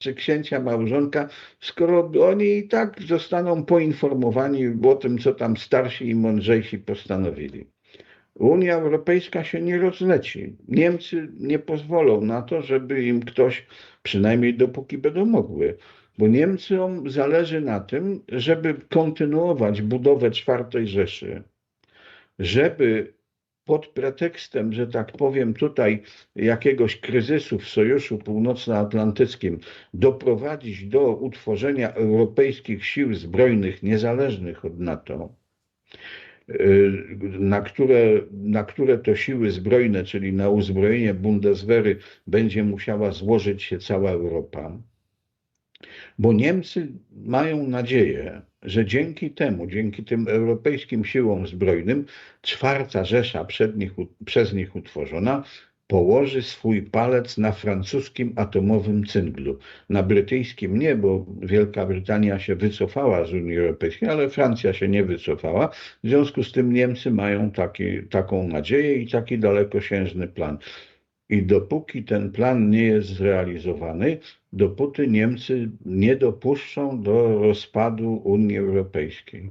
czy księcia małżonka, skoro oni i tak zostaną poinformowani o tym, co tam starsi i mądrzejsi postanowili. Unia Europejska się nie rozleci. Niemcy nie pozwolą na to, żeby im ktoś, przynajmniej dopóki będą mogły, bo Niemcom zależy na tym, żeby kontynuować budowę czwartej Rzeszy, żeby pod pretekstem, że tak powiem, tutaj jakiegoś kryzysu w Sojuszu Północnoatlantyckim doprowadzić do utworzenia europejskich sił zbrojnych niezależnych od NATO, y, na które, na które to siły zbrojne, czyli na uzbrojenie Bundeswehry, będzie musiała złożyć się cała Europa. Bo Niemcy mają nadzieję, że dzięki temu, dzięki tym europejskim siłom zbrojnym, czwarta Rzesza nich, przez nich utworzona, położy swój palec na francuskim atomowym cynglu. Na brytyjskim nie, bo Wielka Brytania się wycofała z Unii Europejskiej, ale Francja się nie wycofała. W związku z tym Niemcy mają taki, taką nadzieję i taki dalekosiężny plan. I dopóki ten plan nie jest zrealizowany, dopóty Niemcy nie dopuszczą do rozpadu Unii Europejskiej.